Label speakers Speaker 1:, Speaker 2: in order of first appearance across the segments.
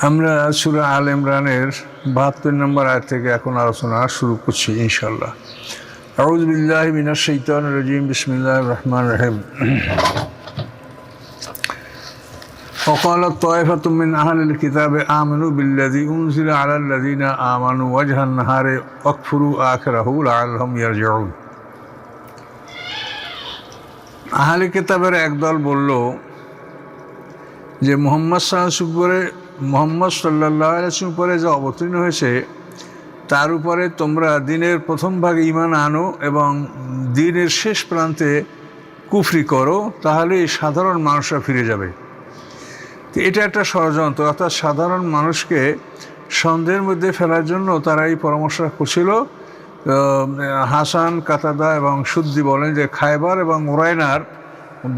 Speaker 1: আমরা সুরা আল ইমরানের বাহাত্তর নম্বর আয় থেকে এখন আলোচনা শুরু করছি ইনশাল্লাহ আউজ বিল্লাহ মিনাশ শৈতান রাজিম বিসমিল্লাহ রহমান রহিম وقال طائفة من أهل الكتاب آمنوا بالذي أنزل على الذين آمنوا وجه النهار واكفروا آخره لعلهم يرجعون আহলে কিতাবের একদল বলল যে মোহাম্মদ সাল্লাহ উপরে মোহাম্মদ সাল্লাহ আলসির উপরে যে অবতীর্ণ হয়েছে, তার উপরে তোমরা দিনের প্রথম ভাগে ইমান আনো এবং দিনের শেষ প্রান্তে কুফরি করো, তাহলে সাধারণ মানুষরা ফিরে যাবে। এটা একটা ষড়যন্ত্র, অর্থাৎ সাধারণ মানুষকে সন্দেহের মধ্যে ফেলার জন্য তারা এই পরামর্শ করছিল। হাসান, কাতাদা এবং সুদ্দি বলেন যে খায়বার এবং ওরাইনার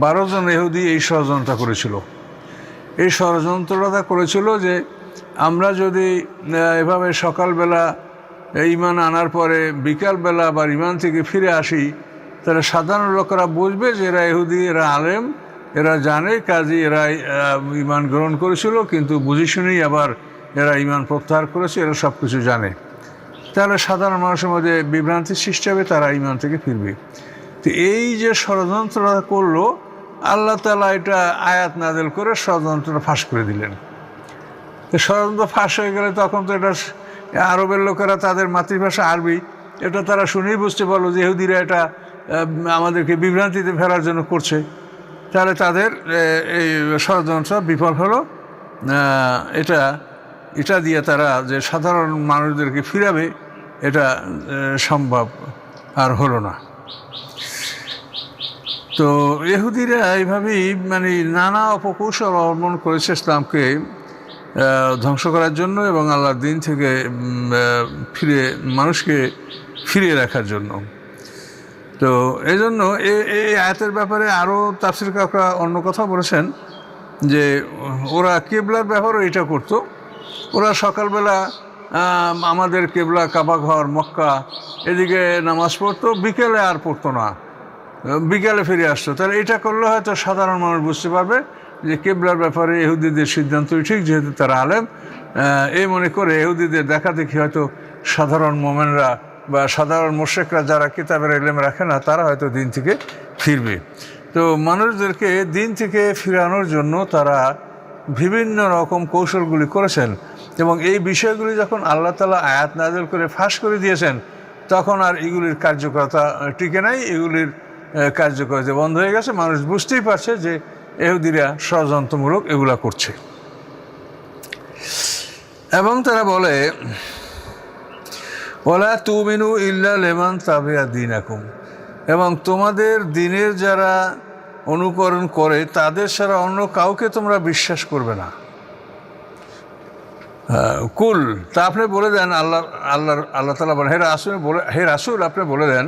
Speaker 1: বারো জন এহুদি এই ষড়যন্ত্র করেছিল। এই ষড়যন্ত্রটা করেছিল যে আমরা যদি এভাবে সকালবেলা ইমান আনার পরে বিকালবেলা আবার ইমান থেকে ফিরে আসি, তাহলে সাধারণ লোকেরা বুঝবে যে এরা ইহুদি, এরা আলেম, এরা জানে কাজে, এরা ইমান গ্রহণ করেছিল, কিন্তু বুঝি শুনেই আবার এরা ইমান প্রত্যাহার করেছে, এরা সব কিছু জানে। তাহলে সাধারণ মানুষের মধ্যে বিভ্রান্তির সৃষ্টি হবে, তারা ইমান থেকে ফিরবে। তো এই যে ষড়যন্ত্রটা করল আল্লাহ তালা এটা আয়াত নাজেল করে ষড়যন্ত্রটা ফাঁস করে দিলেন। ষড়যন্ত্র ফাঁস হয়ে গেলে তখন তো এটা আরবের লোকেরা তাদের মাতৃভাষা আরবি। এটা তারা শুনেই বুঝতে পারল যে ইহুদিরা এটা আমাদেরকে বিভ্রান্তিতে ফেরার জন্য করছে। তাহলে তাদের এই ষড়যন্ত্র বিফল হলো। এটা এটা দিয়ে তারা যে সাধারণ মানুষদেরকে ফিরাবে, এটা সম্ভব আর হলো না। তো ইহুদিরা এইভাবেই মানে নানা অপকৌশল অবলম্বন করেছে ইসলামকে ধ্বংস করার জন্য এবং আল্লাহর দিন থেকে ফিরে, মানুষকে ফিরিয়ে রাখার জন্য। তো এই জন্য এই আয়াতের ব্যাপারে আরও তাফসির কাকরা অন্য কথা বলেছেন যে ওরা কেবলার ব্যাপারও এটা করতো। ওরা সকালবেলা আমাদের কেবলা, কাবা ঘর, মক্কা, এদিকে নামাজ পড়তো, বিকেলে আর পড়তো না। বিকালে ফিরে আসতো তাহলে এটা করলে হয়তো সাধারণ মানুষ বুঝতে পারবে যে কেবলার ব্যাপারে এহুদিদের সিদ্ধান্তই ঠিক, যেহেতু তারা আলেম। এই মনে করে এহুদিদের দেখা দেখি হয়তো সাধারণ মোমেনরা বা সাধারণ মোশেকরা যারা কিতাবের এলেম রাখে না, তারা হয়তো দিন থেকে ফিরবে। তো মানুষদেরকে দিন থেকে ফিরানোর জন্য তারা বিভিন্ন রকম কৌশলগুলি করেছেন এবং এই বিষয়গুলি যখন আল্লাহ তালা আয়াত নাজল করে ফাঁস করে দিয়েছেন, তখন আর এগুলির কার্যকরতা টিকে নাই, এগুলির কার্যকরিতা বন্ধ হয়ে গেছে, মানুষ বুঝতেই পারছে যে এহুদিরা ষড়যন্ত্রমূলক এগুলা করছে। এবং তারা বলে, ওলা তুমিনু ইল্লা লেমান তাবিয়া দিন আকুম এবং তোমাদের দিনের যারা অনুকরণ করে, তাদের ছাড়া অন্য কাউকে তোমরা বিশ্বাস করবে না। কুল, তা আপনি বলে দেন, আল্লাহ আল্লাহ আল্লাহ তালা বলেন, হে রাসুল বলে হে রাসুল, আপনি বলে দেন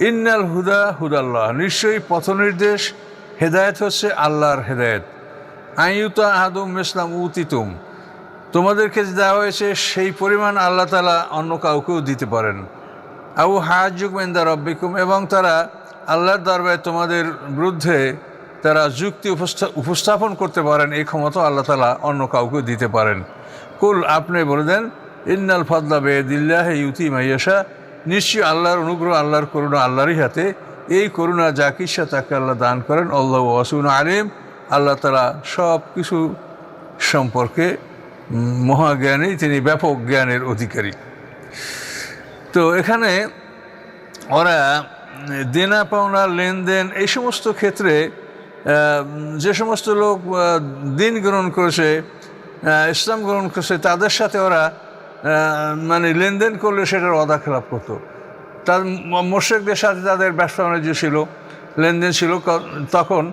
Speaker 1: ইন্নাল হুদা হুদাল্লাহ। নিশ্চয়ই পথ নির্দেশ হেদায়েত হচ্ছে আল্লাহর হেদায়েত। আইউতা আহাদুম ইসলাম উতিতুম। তোমাদেরকে দেওয়া হয়েছে, সেই পরিমাণ আল্লাহ তালা অন্য কাউকেও দিতে পারেন। আবু হায়াজুক মেন্দা রব্বিকুম, এবং তারা আল্লাহর দরবারে তোমাদের বিরুদ্ধে তারা যুক্তি উপস্থা- উপস্থাপন করতে পারেন, এই ক্ষমতা আল্লাহ তালা অন্য কাউকেও দিতে পারেন। কুল, আপনি বলে দেন, ইন্নাল ফদলা বেদিল্লাহ ইউতি মাইয়াশা। নিশ্চয়ই আল্লাহর অনুগ্রহ, আল্লাহর করুণা, আল্লাহরই হাতে এই করুণা যা কিসা তাকে আল্লাহ দান করেন। আল্লাহ ওয়াসুন আলিম। আল্লাহ তালা সব কিছু সম্পর্কে মহাজ্ঞানী তিনি ব্যাপক জ্ঞানের অধিকারী। তো এখানে ওরা দেনা পাওনা, লেনদেন এই সমস্ত ক্ষেত্রে যে সমস্ত লোক দিন গ্রহণ করেছে ইসলাম গ্রহণ করেছে, তাদের সাথে ওরা মানে লেনদেন করলে সেটার অদা করতো। তার মোর্শেকদের সাথে তাদের ব্যবসা বাণিজ্য ছিল, লেনদেন ছিল তখন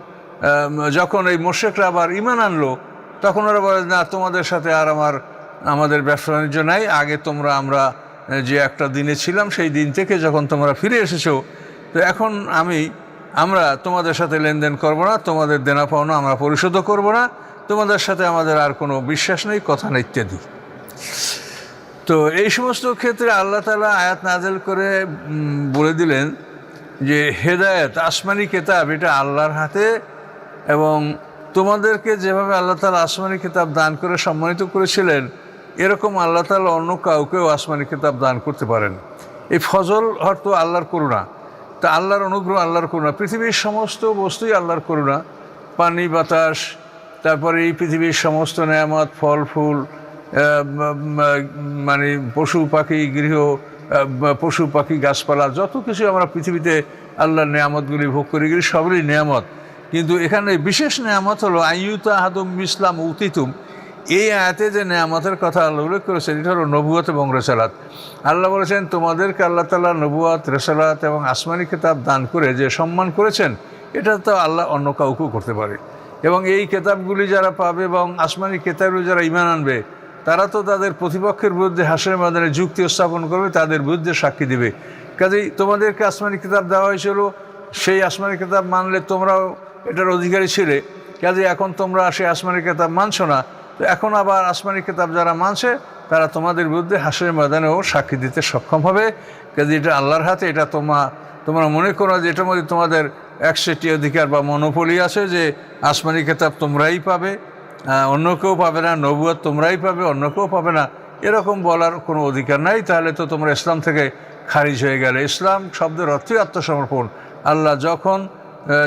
Speaker 1: যখন এই মোর্শেকরা আবার ইমান আনলো, তখন ওরা বলে, না, তোমাদের সাথে আর আমার, আমাদের ব্যবসা বাণিজ্য নাই, আগে তোমরা, আমরা যে একটা দিনে ছিলাম, সেই দিন থেকে যখন তোমরা ফিরে এসেছ, তো এখন আমি, আমরা তোমাদের সাথে লেনদেন করব না, তোমাদের দেনা পাওনা আমরা পরিশোধও করব না, তোমাদের সাথে আমাদের আর কোনো বিশ্বাস নেই, কথা নেই, ইত্যাদি। তো এই সমস্ত ক্ষেত্রে আল্লাহ তালা আয়াত নাজেল করে বলে দিলেন যে, হেদায়েত, আসমানি কেতাব, এটা আল্লাহর হাতে এবং তোমাদেরকে যেভাবে আল্লাহ তালা আসমানি কিতাব দান করে সম্মানিত করেছিলেন, এরকম আল্লাহ তালা অন্য কাউকেও আসমানি কিতাব দান করতে পারেন। এই ফজল হয়তো আল্লাহর করুণা। তা আল্লাহর অনুগ্রহ, আল্লাহর করুণা। পৃথিবীর সমস্ত বস্তুই আল্লাহর করুণা। পানি, বাতাস, তারপরে এই পৃথিবীর সমস্ত নেয়ামত, ফল, ফুল মানে পশু পাখি, গৃহ পশু পাখি, গাছপালা, যত কিছু আমরা পৃথিবীতে আল্লাহর নেয়ামতগুলি ভোগ করি, এগুলি সবই নেয়ামত। কিন্তু এখানে বিশেষ নেয়ামত হলো, আইয়ুতা হাদুম ইসলাম উতিতুম। এই আয়াতে যে নেয়ামতের কথা আল্লাহ উল্লেখ করেছেন, এটা হলো নবুয়ত এবং রেসালাত। আল্লাহ বলেছেন, তোমাদেরকে আল্লাহ তালা নবুয়াত, রেসালাত এবং আসমানি কিতাব দান করে যে সম্মান করেছেন, এটা তো আল্লাহ অন্য কাউকেও করতে পারে। এবং এই কেতাবগুলি যারা পাবে এবং আসমানি কেতাবগুলি যারা ইমান আনবে তারা তো তাদের প্রতিপক্ষের বিরুদ্ধে হাসের মাদানে যুক্তি স্থাপন করবে, তাদের বিরুদ্ধে সাক্ষী দেবে। কাজেই তোমাদেরকে আসমানি কিতাব দেওয়া হয়েছিল, সেই আসমানি কিতাব মানলে তোমরাও এটার অধিকারী ছিলে। কাজে এখন তোমরা সেই আসমানি কিতাব মানছো না, তো এখন আবার আসমানি কিতাব যারা মানছে, তারা তোমাদের বিরুদ্ধে হাসের ময়দানেও সাক্ষী দিতে সক্ষম হবে। কাজে এটা আল্লাহর হাতে, এটা তোমা, তোমরা মনে করো যে এটার মধ্যে তোমাদের একষট্টি অধিকার বা মনোপলি আছে যে আসমানি কিতাব তোমরাই পাবে। অন্য কেউ পাবে না নবুয়াত তোমরাই পাবে, অন্য কেউ পাবে না, এরকম বলার কোনো অধিকার নাই। তাহলে তো তোমরা ইসলাম থেকে খারিজ হয়ে গেলে। ইসলাম শব্দের অর্থই আত্মসমর্পণ। আল্লাহ যখন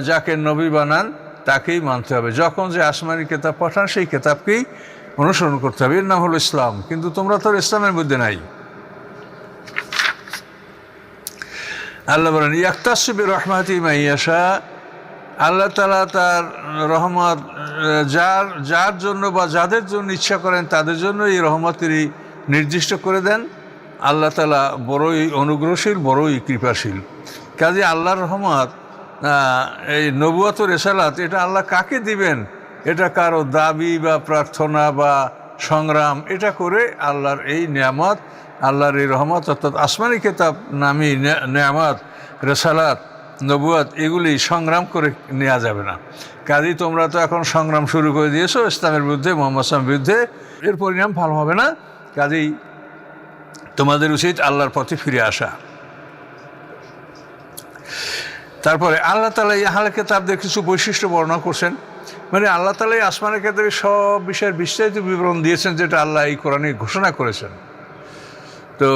Speaker 1: যাকে নবী বানান, তাকেই মানতে হবে। যখন যে আসমানি কেতাব পাঠান, সেই কেতাবকেই অনুসরণ করতে হবে। এর নাম হলো ইসলাম। কিন্তু তোমরা তো ইসলামের মধ্যে নাই। আল্লাহ বলেন, ইয়াক্তাসিবি রহমাতি মাইয়াশা আল্লাহ তালা তার রহমত, যার যার জন্য বা যাদের জন্য ইচ্ছা করেন তাদের জন্য এই রহমত তিনি নির্দিষ্ট করে দেন। আল্লাহ তালা বড়ই অনুগ্রহশীল, বড়ই কৃপাশীল। কাজে আল্লাহর রহমত এই নবুয়াত রেসালাত, এটা আল্লাহ কাকে দিবেন? এটা কারও দাবি বা প্রার্থনা বা সংগ্রাম, এটা করে আল্লাহর এই নিয়ামত, আল্লাহর এই রহমত, অর্থাৎ আসমানি কেতাব নামি নেয়ামত, রেসালাত নবুয়াত এগুলি সংগ্রাম করে নেওয়া যাবে না। কাজেই তোমরা তো এখন সংগ্রাম শুরু করে দিয়েছ, ইসলামের বিরুদ্ধে, মোহাম্মদ ইসলামের বিরুদ্ধে। এর পরিণাম ভালো হবে না। কাজেই তোমাদের উচিত আল্লাহর পথে ফিরে আসা। তারপরে আল্লাহ তালা এই আহলে কেতাবদের কিছু বৈশিষ্ট্য বর্ণনা করছেন। মানে আল্লাহ তালা এই আসমানের ক্ষেত্রে সব বিষয়ের বিস্তারিত বিবরণ দিয়েছেন, যেটা আল্লাহ এই কোরআনে ঘোষণা করেছেন। তো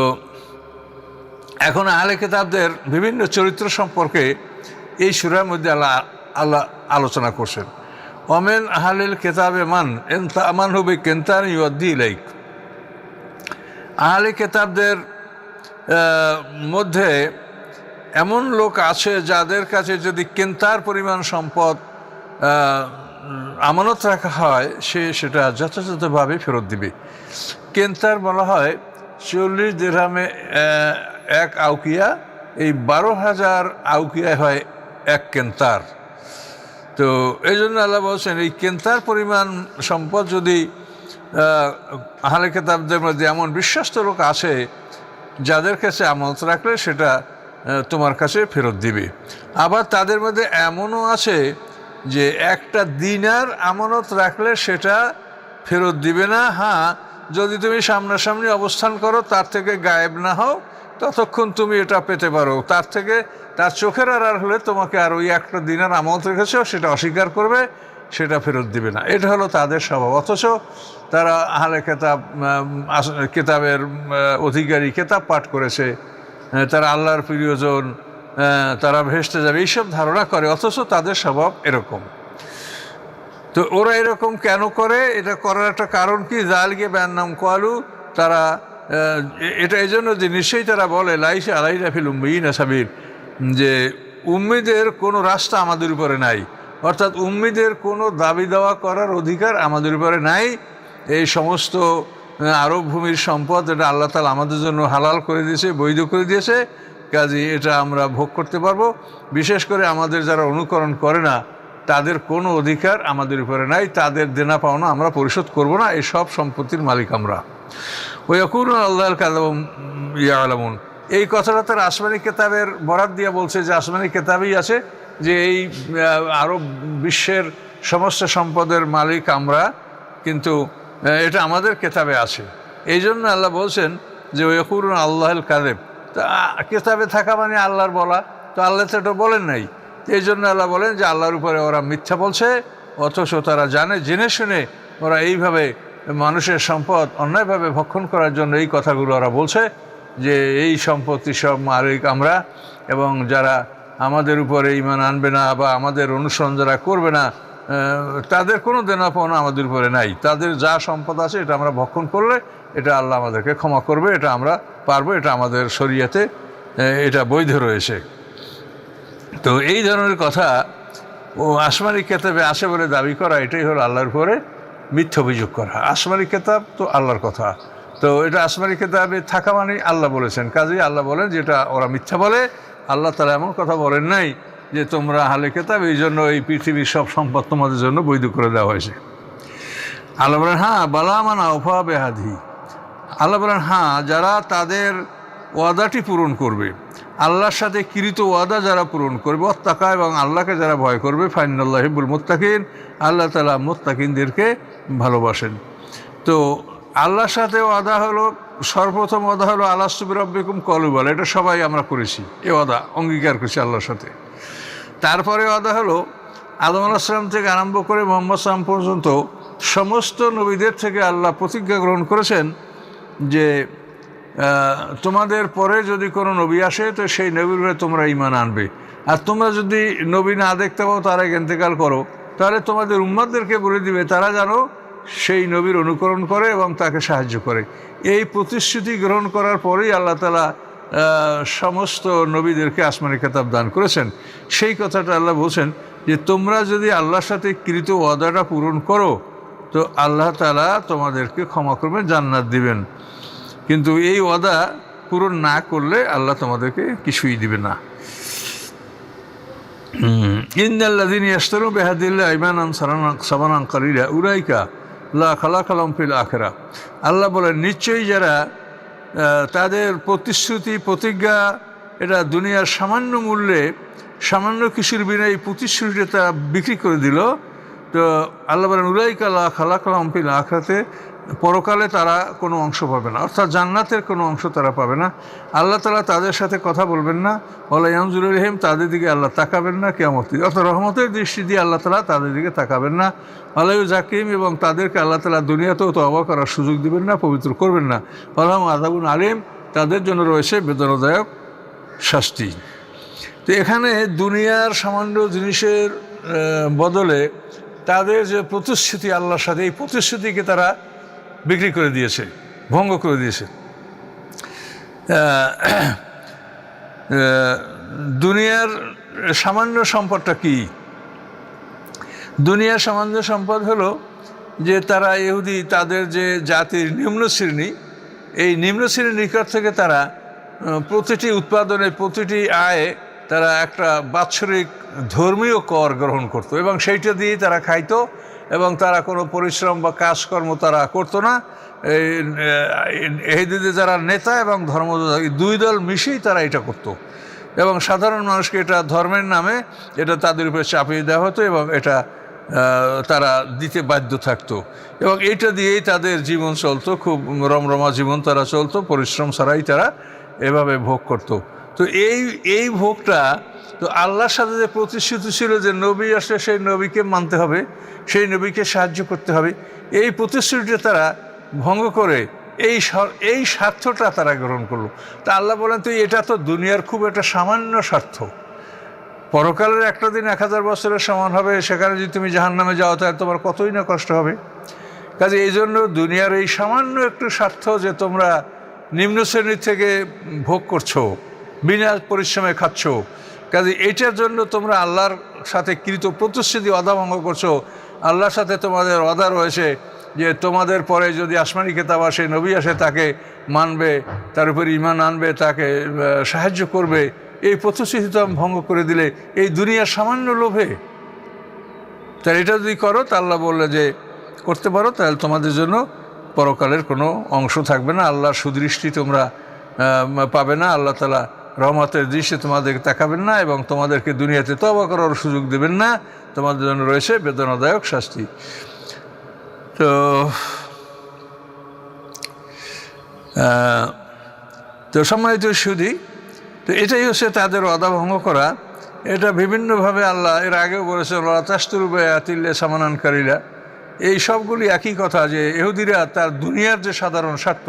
Speaker 1: এখন আহলে কেতাবদের বিভিন্ন চরিত্র সম্পর্কে এই সুরার মধ্যে আল্লাহ আল্লাহ আলোচনা করছেন। অমেন আহলিল কেতাবে মান এন তামান হবে কেন্তান ইউদ্দি লাইক আহলে কেতাবদের মধ্যে এমন লোক আছে যাদের কাছে যদি কেন্তার পরিমাণ সম্পদ আমানত রাখা হয়, সে সেটা যথাযথভাবে ফেরত দিবে। কেন্তার বলা হয় চল্লিশ দেড়ামে এক আউকিয়া এই বারো হাজার আউকিয়ায় হয় এক কেন্তার। তো এই জন্য আল্লাহ বলছেন এই কেন্তার পরিমাণ সম্পদ যদি আহ, আহলে কেতাবদের মধ্যে এমন বিশ্বস্ত লোক আছে যাদের কাছে আমলত রাখলে সেটা তোমার কাছে ফেরত দিবে। আবার তাদের মধ্যে এমনও আছে যে একটা দিনার আমানত রাখলে সেটা ফেরত দিবে না। হ্যাঁ যদি তুমি সামনাসামনি অবস্থান করো তার থেকে গায়েব না হও ততক্ষণ তুমি এটা পেতে পারো। তার থেকে তার চোখের আর হলে তোমাকে আর ওই একটা দিনের আমলত রেখেছো সেটা অস্বীকার করবে সেটা ফেরত দিবে না। এটা হলো তাদের স্বভাব। অথচ তারা আহলে কেতাব কেতাবের অধিকারী কেতাব পাঠ করেছে। আহ, তারা আল্লাহর প্রিয়জন আহ, তারা ভেসতে যাবে এইসব ধারণা করে। অথচ তাদের স্বভাব এরকম। তো ওরা এরকম কেন করে? এটা করার একটা কারণ কি? জালকে ব্যান নাম কোয়ালু তারা এটা এই জন্য যে নিশ্চয়ই তারা বলে, লাইসে আলাই রাফিল উম্মিন আসাবির যে উম্মিদের কোনো রাস্তা আমাদের উপরে নাই। অর্থাৎ উম্মিদের কোনো দাবি দেওয়া করার অধিকার আমাদের উপরে নাই। এই সমস্ত আরব ভূমির সম্পদ এটা আল্লাহ তালা আমাদের জন্য হালাল করে দিয়েছে, বৈধ করে দিয়েছে। কাজে এটা আমরা ভোগ করতে পারব। বিশেষ করে আমাদের যারা অনুকরণ করে না তাদের কোনো অধিকার আমাদের উপরে নাই, তাদের দেনা পাওনা আমরা পরিশোধ করব না এই সব সম্পত্তির মালিক আমরা। ওই অকুর আল্লাহ কালাম ইয়া আলামুন এই কথাটা তার আসমানি কেতাবের বরাত দিয়া বলছে যে, আসমানি কেতাবেই আছে যে এই আরব বিশ্বের সমস্ত সম্পদের মালিক আমরা, কিন্তু এটা আমাদের কেতাবে আছে। এই জন্য আল্লাহ বলছেন যে ওয়কুর আল্লাহ কাদেব। তা, কেতাবে থাকা মানে আল্লাহর বলা। তো আল্লাহ তো এটা বলেন নাই। এই জন্য আল্লাহ বলেন যে আল্লাহর উপরে ওরা মিথ্যা বলছে, অথচ তারা জানে, জেনে শুনে ওরা এইভাবে মানুষের সম্পদ অন্যায়ভাবে ভক্ষণ করার জন্য এই কথাগুলো ওরা বলছে, যে এই সম্পত্তি সব মালিক আমরা এবং যারা আমাদের উপরে ইমান আনবে না বা আমাদের অনুসরণ যারা করবে না তাদের কোনো দেনা পাওনা আমাদের উপরে নাই। তাদের যা সম্পদ আছে এটা আমরা ভক্ষণ করলে এটা আল্লাহ আমাদেরকে ক্ষমা করবে, এটা আমরা পারব, এটা আমাদের শরীয়তে এটা বৈধ রয়েছে। তো এই ধরনের কথা ও আসমানি কেতাবে আসে বলে দাবি করা, এটাই হলো আল্লাহর উপরে মিথ্যা অভিযোগ করা। আসমানি কেতাব তো আল্লাহর কথা। তো এটা আসমানি কেতাবে থাকা মানে আল্লাহ বলেছেন। কাজেই আল্লাহ বলেন যেটা ওরা মিথ্যা বলে। আল্লাহ তারা এমন কথা বলেন নাই যে তোমরা হালে কেতাব, এই জন্য এই পৃথিবীর সব সম্পদ তোমাদের জন্য বৈধ করে দেওয়া হয়েছে। আল্লাহ বলেন হ্যাঁ বালামান আফা বেহাদি। আল্লাহ বলেন হ্যাঁ যারা তাদের ওয়াদাটি পূরণ করবে আল্লাহর সাথে কৃত ওয়াদা যারা পূরণ করবে অত্তাকা এবং আল্লাহকে যারা ভয় করবে, ফাইনাল্লাহ হিবুল মোত্তাকিন, আল্লাহ তালা মোত্তাকিনদেরকে ভালোবাসেন। তো আল্লাহর সাথে ওয়াদা হলো, সর্বপ্রথম ওয়াদা হলো আল্লাহ সুবির রব্বিকুম কলুবাল এটা সবাই আমরা করেছি, এ ওয়াদা অঙ্গীকার করেছি আল্লাহর সাথে। তারপরে ওয়াদা হলো, আদম আলাহিসাম থেকে আরম্ভ করে মোহাম্মদ সালাম পর্যন্ত সমস্ত নবীদের থেকে আল্লাহ প্রতিজ্ঞা গ্রহণ করেছেন যে তোমাদের পরে যদি কোনো নবী আসে, তো সেই নবীর উপরে তোমরা ইমান আনবে। আর তোমরা যদি নবী না দেখতে পাও, তারা ইন্তেকাল করো। তাহলে তোমাদের উম্মাদদেরকে বলে দিবে, তারা জানো সেই নবীর অনুকরণ করে এবং তাকে সাহায্য করে। এই প্রতিশ্রুতি গ্রহণ করার পরেই আল্লাহ তালা সমস্ত নবীদেরকে আসমানি খেতাব দান করেছেন। সেই কথাটা আল্লাহ বলছেন যে, তোমরা যদি আল্লাহর সাথে কৃত ওয়াদাটা পূরণ করো, তো আল্লাহ তালা তোমাদেরকে ক্ষমা করবেন, জান্নাত দিবেন। কিন্তু এই ওয়াদা পূরণ না করলে আল্লাহ তোমাদেরকে কিছুই দিবে না। ইন্দাল্লাদিন ইয়াস্তারু বেহাদিল্লা সাবানান উরাইকা লা খালা আল্লাহ বলেন, নিশ্চয়ই যারা তাদের প্রতিশ্রুতি, প্রতিজ্ঞা, এটা দুনিয়ার সামান্য মূল্যে, সামান্য কিছুর বিনা এই প্রতিশ্রুতিটা বিক্রি করে দিল। তো আল্লাহ বলেন, উলাইকা লা খালা কালাম ফিল আখরাতে পরকালে তারা কোনো অংশ পাবে না, অর্থাৎ জান্নাতের কোনো অংশ তারা পাবে না। আল্লাহ তালা তাদের সাথে কথা বলবেন না। ওলা ইয়ামজুর রহিম তাদের দিকে আল্লাহ তাকাবেন না কেমন অর্থাৎ রহমতের দৃষ্টি দিয়ে আল্লাহ তালা তাদের দিকে তাকাবেন না। আল্লাহ জাকিম এবং তাদেরকে আল্লাহ তালা দুনিয়াতেও তো অবাক করার সুযোগ দিবেন না, পবিত্র করবেন না। আল্লাহ আদাবুন আলিম, তাদের জন্য রয়েছে বেদনাদায়ক শাস্তি। তো এখানে দুনিয়ার সামান্য জিনিসের বদলে তাদের যে প্রতিশ্রুতি আল্লাহর সাথে, এই প্রতিশ্রুতিকে তারা বিক্রি করে দিয়েছে, ভঙ্গ করে দিয়েছে। দুনিয়ার সামান্য সম্পদটা কি? দুনিয়ার সামান্য সম্পদ হলো যে তারা ইহুদি, তাদের যে জাতির নিম্ন শ্রেণি, এই নিম্ন শ্রেণির নিকট থেকে তারা প্রতিটি উৎপাদনে, প্রতিটি আয়ে তারা একটা বাৎসরিক ধর্মীয় কর গ্রহণ করত এবং সেইটা দিয়েই তারা খাইতো এবং তারা কোনো পরিশ্রম বা কাজকর্ম তারা করতো না। এই এহিদিতে যারা নেতা এবং ধর্ম দুই দল মিশেই তারা এটা করতো। এবং সাধারণ মানুষকে এটা ধর্মের নামে এটা তাদের উপরে চাপিয়ে দেওয়া হতো এবং এটা তারা দিতে বাধ্য থাকতো। এবং এটা দিয়েই তাদের জীবন চলতো, খুব রমরমা জীবন তারা চলতো, পরিশ্রম ছাড়াই তারা এভাবে ভোগ করত। তো এই এই ভোগটা তো আল্লাহর সাথে যে প্রতিশ্রুতি ছিল যে নবী আসলে সেই নবীকে মানতে হবে, সেই নবীকে সাহায্য করতে হবে, এই প্রতিশ্রুতিটা তারা ভঙ্গ করে এই এই স্বার্থটা তারা গ্রহণ করল। তা আল্লাহ বলেন তো এটা তো দুনিয়ার খুব একটা সামান্য স্বার্থ। পরকালের একটা দিন এক হাজার বছরের সমান হবে, সেখানে যদি তুমি জাহান নামে যাও, তাহলে তোমার কতই না কষ্ট হবে? কাজে এই জন্য দুনিয়ার এই সামান্য একটু স্বার্থ যে তোমরা নিম্ন শ্রেণির থেকে ভোগ করছ, বিনা পরিশ্রমে খাচ্ছ কাজে এটার জন্য তোমরা আল্লাহর সাথে কৃত প্রতিশ্রুতি অদা ভঙ্গ করছ। আল্লাহর সাথে তোমাদের অদা রয়েছে যে তোমাদের পরে যদি আসমানি খেতাব আসে, নবী আসে, তাকে মানবে, তার উপর ইমান আনবে, তাকে সাহায্য করবে। এই প্রতিশ্রুতি তো ভঙ্গ করে দিলে এই দুনিয়ার সামান্য লোভে। তাহলে এটা যদি করো, তা আল্লাহ বললে যে করতে পারো, তাহলে তোমাদের জন্য পরকালের কোনো অংশ থাকবে না। আল্লাহর সুদৃষ্টি তোমরা পাবে না। আল্লাহ তালা রহমতের দৃশ্যে তোমাদেরকে তাকাবেন না এবং তোমাদেরকে দুনিয়াতে তবা করার সুযোগ দেবেন না। তোমাদের জন্য রয়েছে বেদনাদায়ক শাস্তি। তো তো সম্মানিত সুদী তো এটাই হচ্ছে তাদের অদা ভঙ্গ করা। এটা বিভিন্নভাবে আল্লাহ, এর আগেও বলেছেন ওরা তাস্তুরুবে আতিল্লে সামানানকারীরা এই সবগুলি একই কথা যে এহুদিরা তার দুনিয়ার যে সাধারণ স্বার্থ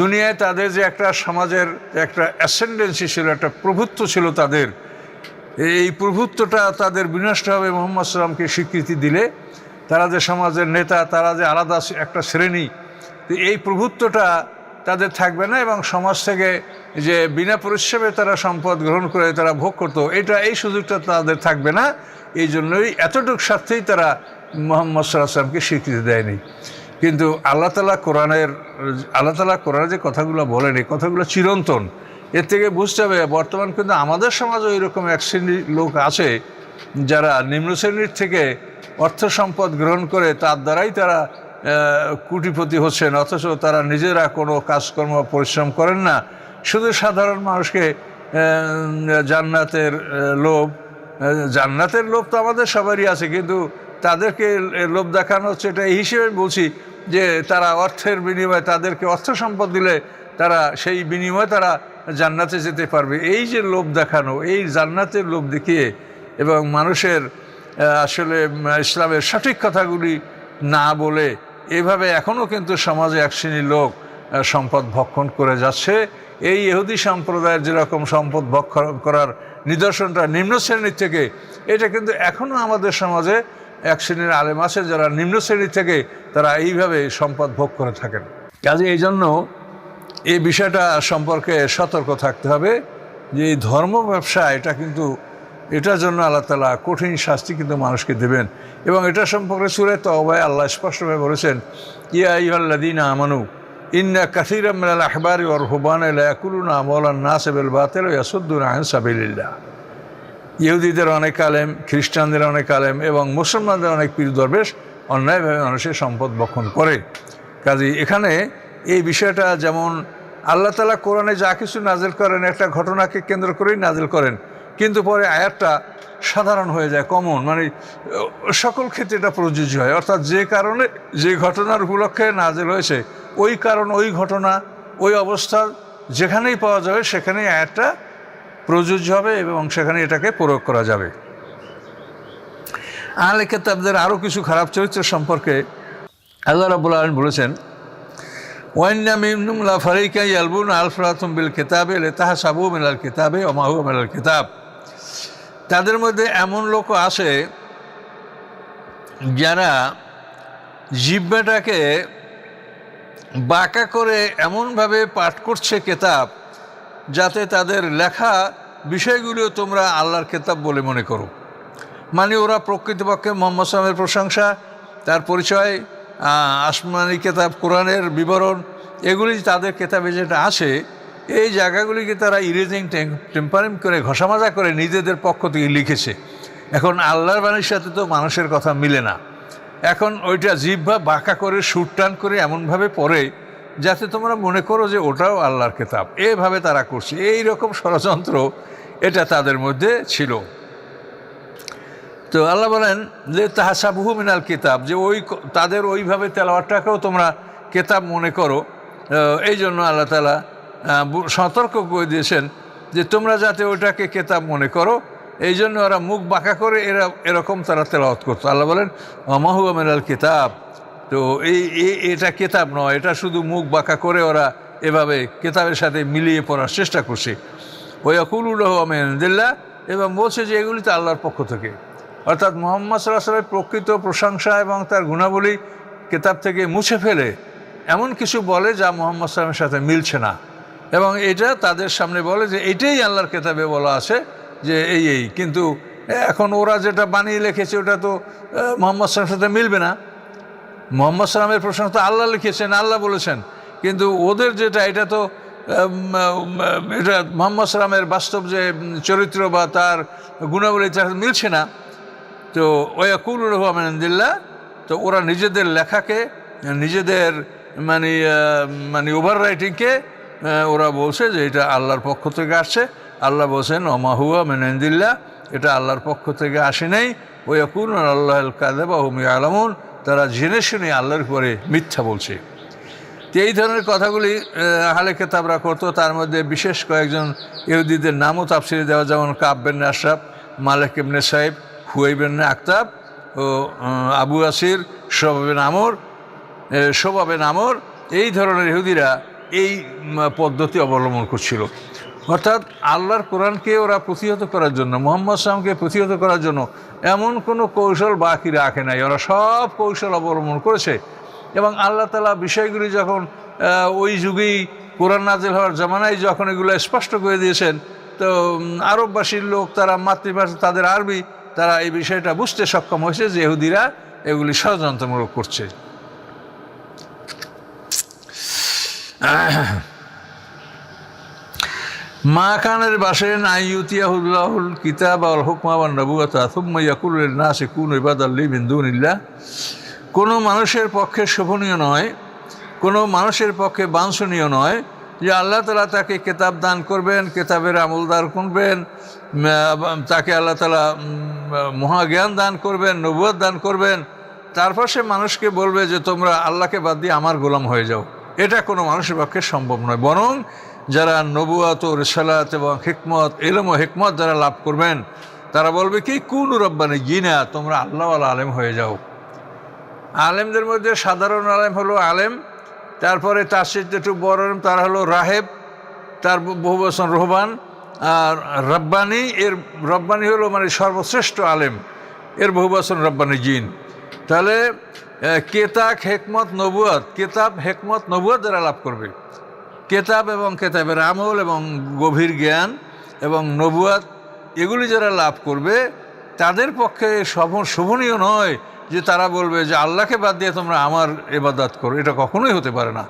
Speaker 1: দুনিয়ায় তাদের যে একটা সমাজের একটা অ্যাসেন্ডেন্সি ছিল, একটা প্রভুত্ব ছিল তাদের, এই প্রভুত্বটা তাদের বিনষ্ট হবে মোহাম্মদ সাল্লামকে স্বীকৃতি দিলে, তারা যে সমাজের নেতা, তারা যে আলাদা একটা শ্রেণি এই প্রভুত্বটা তাদের থাকবে না এবং সমাজ থেকে যে বিনা পরিশ্রমে তারা সম্পদ গ্রহণ করে তারা ভোগ করতো, এটা এই সুযোগটা তাদের থাকবে না। এই জন্যই এতটুক স্বার্থেই তারা মোহাম্মদ সাল্লাহ সাল্লামকে স্বীকৃতি দেয়নি। কিন্তু আল্লাহ তালা কোরআনের, আল্লাহ তালা কোরআনের যে কথাগুলো বলেন, এই কথাগুলো চিরন্তন। এর থেকে বুঝতে হবে, বর্তমান কিন্তু আমাদের সমাজও এরকম এক শ্রেণির লোক আছে যারা নিম্ন শ্রেণির থেকে অর্থ সম্পদ গ্রহণ করে তার দ্বারাই তারা কুটিপতি হচ্ছেন, অথচ তারা নিজেরা কোনো কাজকর্ম পরিশ্রম করেন না। শুধু সাধারণ মানুষকে জান্নাতের লোভ জান্নাতের লোভ তো আমাদের সবারই আছে, কিন্তু তাদেরকে লোভ দেখানো হচ্ছে, এটা এই হিসেবে বলছি যে তারা অর্থের বিনিময়ে তাদেরকে অর্থ সম্পদ দিলে তারা সেই বিনিময়ে তারা জান্নাতে যেতে পারবে। এই যে লোভ দেখানো, এই জান্নাতের লোভ দেখিয়ে এবং মানুষের আসলে ইসলামের সঠিক কথাগুলি না বলে এভাবে এখনও কিন্তু সমাজে এক শ্রেণির লোক সম্পদ ভক্ষণ করে যাচ্ছে। এই ইহুদি সম্প্রদায়ের যেরকম সম্পদ ভক্ষণ করার নিদর্শনটা নিম্ন শ্রেণির থেকে, এটা কিন্তু এখনও আমাদের সমাজে এক শ্রেণির আলেম আছে যারা নিম্ন শ্রেণি থেকে তারা এইভাবে সম্পদ ভোগ করে থাকেন। কাজে এই জন্য এই বিষয়টা সম্পর্কে সতর্ক থাকতে হবে যে এই ধর্ম ব্যবসা, এটা কিন্তু, এটার জন্য আল্লাহ তালা কঠিন শাস্তি কিন্তু মানুষকে দেবেন। এবং এটা সম্পর্কে সুরে তবায় আল্লাহ স্পষ্টভাবে বলেছেন, ইয়া ইহল্লাদিন আমানু, ইন্না কাসির আহবারি ওর হুবান ইয়াকুলুনা মৌলান নাসেবেল বাতেল ইয়াসুদ্দুন আহন সাবিল্লাহ ইহুদিদের অনেক আলেম, খ্রিস্টানদের অনেক আলেম এবং মুসলমানদের অনেক পীর দরবেশ অন্যায়ভাবে মানুষের সম্পদ বক্ষণ করে। কাজে এখানে এই বিষয়টা যেমন আল্লাহ তালা কোরআনে যা কিছু নাজেল করেন, একটা ঘটনাকে কেন্দ্র করেই নাজেল করেন, কিন্তু পরে আয়াতটা সাধারণ হয়ে যায় কমন মানে সকল ক্ষেত্রে এটা প্রযোজ্য হয়। অর্থাৎ যে কারণে, যে ঘটনার উপলক্ষে নাজেল হয়েছে, ওই কারণ, ওই ঘটনা, ওই অবস্থা যেখানেই পাওয়া যাবে সেখানেই আয়াতটা প্রযোজ্য হবে এবং সেখানে এটাকে প্রয়োগ করা যাবে। আহলে কেতাবদের আরও কিছু খারাপ চরিত্র সম্পর্কে আল্লাহ রাবুল আলম বলেছেন ওয়ান্না মিমনুমলা ফারিকা ইয়ালবুন আলফরাতুম বিল কেতাবে লে তাহা সাবু মিলাল কিতাবে অমাহু মিলাল কিতাব। তাদের মধ্যে এমন লোক আছে যারা জিব্বাটাকে বাঁকা করে এমনভাবে পাঠ করছে কেতাব যাতে তাদের লেখা বিষয়গুলিও তোমরা আল্লাহর কেতাব বলে মনে করো। মানে ওরা প্রকৃতপক্ষে মোহাম্মদ সালামের প্রশংসা, তার পরিচয় আসমানি কেতাব, কোরআনের বিবরণ, এগুলি তাদের কেতাবে যেটা আছে, এই জায়গাগুলিকে তারা ইরেজিং টেম্পারিং করে, ঘষামাজা করে নিজেদের পক্ষ থেকে লিখেছে। এখন আল্লাহর বাণীর সাথে তো মানুষের কথা মিলে না। এখন ওইটা জিভা বাঁকা করে সুর টান করে এমনভাবে পড়ে যাতে তোমরা মনে করো যে ওটাও আল্লাহর কেতাব। এভাবে তারা করছে। এই রকম ষড়যন্ত্র এটা তাদের মধ্যে ছিল। তো আল্লাহ বলেন যে তাহাসাবহু মিনাল কিতাব যে ওই তাদের ওইভাবে তেলাওয়াতটাকেও তোমরা কেতাব মনে করো। এই জন্য আল্লাহ তালা সতর্ক করে দিয়েছেন যে তোমরা যাতে ওইটাকে কেতাব মনে করো। এই জন্য ওরা মুখ বাঁকা করে এরা এরকম তারা তেলাওয়াত করতো। আল্লাহ বলেন অমাহু মিনাল কিতাব তো এই এটা কেতাব নয়, এটা শুধু মুখ বাঁকা করে ওরা এভাবে কেতাবের সাথে মিলিয়ে পড়ার চেষ্টা করছে। ওই আকুলুল্লাহ আমেন্দিল্লা এবং বলছে যে এগুলি তো আল্লাহর পক্ষ থেকে। অর্থাৎ মোহাম্মদ সাল্লাহ প্রকৃত প্রশংসা এবং তার গুণাবলী কেতাব থেকে মুছে ফেলে এমন কিছু বলে যা মোহাম্মদ সাল্লামের সাথে মিলছে না। এবং এটা তাদের সামনে বলে যে এটাই আল্লাহর কেতাবে বলা আছে যে এই এই, কিন্তু এখন ওরা যেটা বানিয়ে লিখেছে ওটা তো মোহাম্মদ সাল্লামের সাথে মিলবে না। মোহাম্মদ সালামের প্রশ্ন তো আল্লাহ লিখেছেন, আল্লাহ বলেছেন। কিন্তু ওদের যেটা, এটা তো এটা মোহাম্মদ সালামের বাস্তব যে চরিত্র বা তার গুণাবলী, তার মিলছে না। তো ওয়াকুল রহমানিল্লা তো ওরা নিজেদের লেখাকে, নিজেদের মানে মানে ওভার রাইটিংকে ওরা বলছে যে এটা আল্লাহর পক্ষ থেকে আসছে। আল্লাহ বলছেন অমাহুয়া মেনেন্দিল্লা এটা আল্লাহর পক্ষ থেকে আসে নাই। ওয়াকুল আল্লাহ কাদেবা হুমি আলমুন তারা জেনে শুনে আল্লাহর উপরে মিথ্যা বলছে। তো এই ধরনের কথাগুলি হালে কেতাবরা করতো। তার মধ্যে বিশেষ কয়েকজন ইহুদিদের নামও তাফসিরে দেওয়া যেমন কাব্যেন আশরাফ, মালেক ইবনে সাহেব হুয়াইবেন আক্তাব ও আবু আসির সবাবেন আমর শোভাবেন আমর। এই ধরনের ইহুদিরা এই পদ্ধতি অবলম্বন করছিল। অর্থাৎ আল্লাহর কোরআনকে ওরা প্রতিহত করার জন্য, মোহাম্মদ সালামকে প্রতিহত করার জন্য এমন কোনো কৌশল বাকি রাখে নাই। ওরা সব কৌশল অবলম্বন করেছে। এবং আল্লাহ তালা বিষয়গুলি যখন ওই যুগেই কোরআন নাজিল হওয়ার জামানায় যখন এগুলো স্পষ্ট করে দিয়েছেন, তো আরববাসীর লোক, তারা মাতৃভাষা, তাদের আরবি, তারা এই বিষয়টা বুঝতে সক্ষম হয়েছে যে ইহুদিরা এগুলি ষড়যন্ত্রমূলক করছে। মা কানের আইয়ুতিয়াহুল্লাহুল কিতাব আল হুকমা বা নবুয়াতা থুম্মা ইয়াকুল নাসে কুন ইবাদাল্লি বিন্দুনিল্লাহ কোনো মানুষের পক্ষে শোভনীয় নয়, কোনো মানুষের পক্ষে বাঞ্ছনীয় নয় যে আল্লাহ তালা তাকে কেতাব দান করবেন, কেতাবের আমলদার করবেন তাকে আল্লাহ তালা মহাজ্ঞান দান করবেন নবুয়ত দান করবেন। তারপর সে মানুষকে বলবে যে তোমরা আল্লাহকে বাদ দিয়ে আমার গোলাম হয়ে যাও। এটা কোনো মানুষের পক্ষে সম্ভব নয়। বরং যারা নবুয়াত ও রেসালাত এবং হিকমত এলম ও হিকমত যারা লাভ করবেন, তারা বলবে কি, কোন রব্বানি জিনা তোমরা আল্লাহ আলেম হয়ে যাও। আলেমদের মধ্যে সাধারণ আলেম হলো আলেম, তারপরে তার সাথে একটু বড় আলেম, তার হলো রাহেব, তার বহু বছর রহবান, আর রব্বানি, এর রব্বানি হলো মানে সর্বশ্রেষ্ঠ আলেম, এর বহু বছর রব্বানি জিন। তাহলে কেতাব, হেকমত, নবুয়াত, কেতাব, হেকমত, নবুয়াত যারা লাভ করবে কেতাব এবং কেতাবের আমল এবং গভীর জ্ঞান এবং নবুয়াত এগুলি যারা লাভ করবে, তাদের পক্ষে শোভ শোভনীয় নয় যে তারা বলবে যে আল্লাহকে বাদ দিয়ে তোমরা আমার এবাদাত করো। এটা কখনোই হতে পারে না।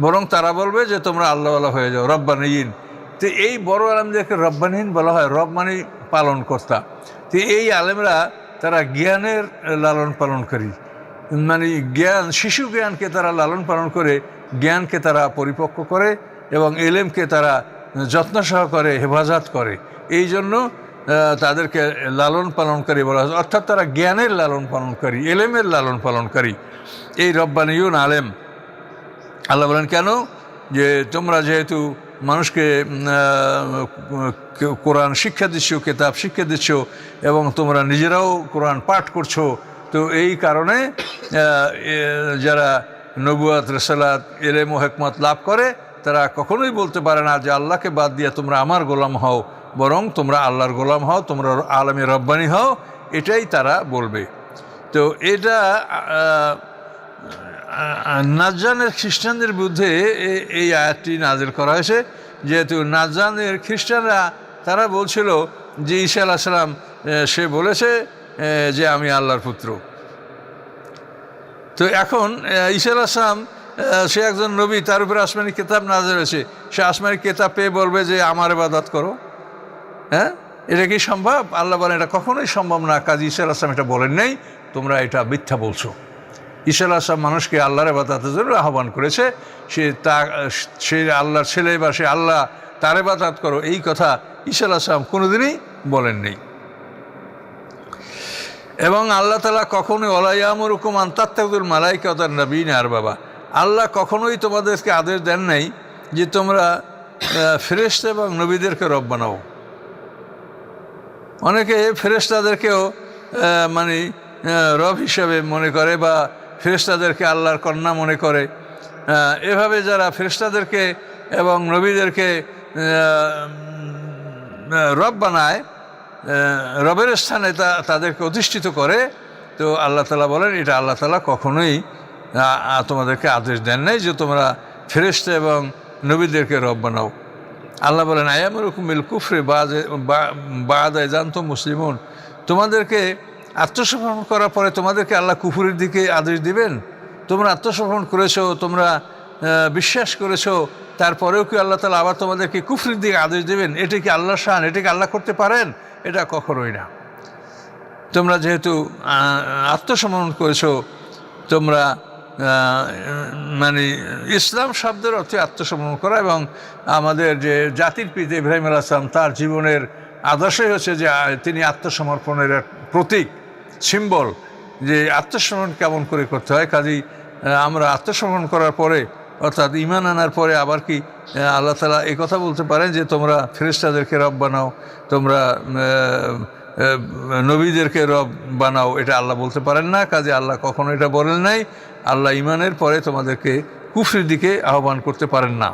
Speaker 1: বরং তারা বলবে যে তোমরা আল্লাহওয়ালা হয়ে যাও রব্বানিন তো এই বড় আলেমদেরকে রব্বানিহীন বলা হয় রব মানে পালন কর্তা তো এই আলেমরা তারা জ্ঞানের লালন পালনকারী মানে জ্ঞান, শিশু জ্ঞানকে তারা লালন পালন করে, জ্ঞানকে তারা পরিপক্ক করে এবং এলেমকে তারা যত্ন সহকারে হেফাজত করে। এই জন্য তাদেরকে লালন পালনকারী বলা হয়। অর্থাৎ তারা জ্ঞানের লালন পালনকারী এলেমের লালন পালনকারী এই রব্বানিউন আলেম। আল্লাহ বলেন, কেন? যে তোমরা যেহেতু মানুষকে কোরআন শিক্ষা দিচ্ছ, কেতাব শিক্ষা দিচ্ছ এবং তোমরা নিজেরাও কোরআন পাঠ করছ তো এই কারণে যারা নবুয়াত, রসালাত, এলেম ও হেকমত লাভ করে, তারা কখনোই বলতে পারে না যে আল্লাহকে বাদ দিয়ে তোমরা আমার গোলাম হও, বরং তোমরা আল্লাহর গোলাম হও, তোমরা আলমী রব্বানি হও, এটাই তারা বলবে। তো এটা নাজানের খ্রিস্টানদের বিরুদ্ধে এই আয়াতটি নাজিল করা হয়েছে, যেহেতু নাজানের খ্রিস্টানরা, তারা বলছিল যে ঈশা আলাহ সালাম সে বলেছে যে আমি আল্লাহর পুত্র। তো এখন আহ, ঈসা আলাহ সালাম আহ, সে একজন নবী তার উপরে আসমানি কেতাব নাজের হয়েছে। সে আসমানি কেতাব পেয়ে বলবে যে আমার ইবাদত করো। হ্যাঁ? এটা কি সম্ভব? আল্লাহ বলেন এটা কখনোই সম্ভব না। কাজী ঈসা আসলাম এটা বলেন নাই তোমরা এটা মিথ্যা বলছো। ঈশা আসলাম মানুষকে আল্লাহর এবাদাতের জন্য আহ্বান করেছে সে তা সে আল্লাহর ছেলে বা সে আল্লাহ তার এবাদাত করো। এই কথা ঈশা আসলাম কোনোদিনই বলেননি এবং আল্লাহ তালা কখনোই অলাইয়ামর হুকুম আন্তাত্তাকুল তার নবীন আর বাবা, আল্লাহ কখনোই তোমাদেরকে আদেশ দেন নাই যে তোমরা ফেরেস্ত এবং নবীদেরকে রব বানাও। অনেকে ফেরেস্তাদেরকেও মানে রব হিসাবে মনে করে বা ফেরেস্তাদেরকে আল্লাহর কন্যা মনে করে। এভাবে যারা ফেরেস্তাদেরকে এবং নবীদেরকে রব বানায় রবের স্থানে তা, তাদেরকে অধিষ্ঠিত করে, তো আল্লাহ তালা বলেন, এটা আল্লাহ তালা কখনোই তোমাদেরকে আদেশ দেন নাই যে তোমরা ফেরেস্তা এবং নবীদেরকে রব বানাও। আল্লাহ বলেন আয়ামরকুমিল কুফরে বাদায় জানতো মুসলিমন। তোমাদেরকে আত্মসমর্পণ করার পরে তোমাদেরকে আল্লাহ কুফুরের দিকে আদেশ দিবেন? তোমরা আত্মসমর্পণ করেছ, তোমরা বিশ্বাস করেছ তারপরেও কি আল্লাহ তালা আবার তোমাদেরকে কুফরির দিকে আদেশ দেবেন? এটা কি আল্লাহ শান? এটা কি আল্লাহ করতে পারেন? এটা কখনোই না। তোমরা যেহেতু আত্মসমর্পণ করেছ তোমরা মানে ইসলাম শব্দের অর্থে আত্মসমর্পণ করা এবং আমাদের যে জাতির পিতা ইব্রাহিম আল আসলাম তার জীবনের আদর্শই হচ্ছে যে তিনি আত্মসমর্পণের প্রতীক সিম্বল যে আত্মসমর্পণ কেমন করে করতে হয়। আহ, আমরা আত্মসমর্পণ করার পরে অর্থাৎ ইমান আনার পরে আবার কি আল্লাহ তালা কথা বলতে পারেন যে তোমরা ফেরেস্তাদেরকে রব বানাও, তোমরা নবীদেরকে রব বানাও, এটা আল্লাহ বলতে পারেন না। কাজে আল্লাহ কখনো এটা বলেন নাই। আল্লাহ ইমানের পরে তোমাদেরকে কুফরির দিকে আহ্বান করতে পারেন না।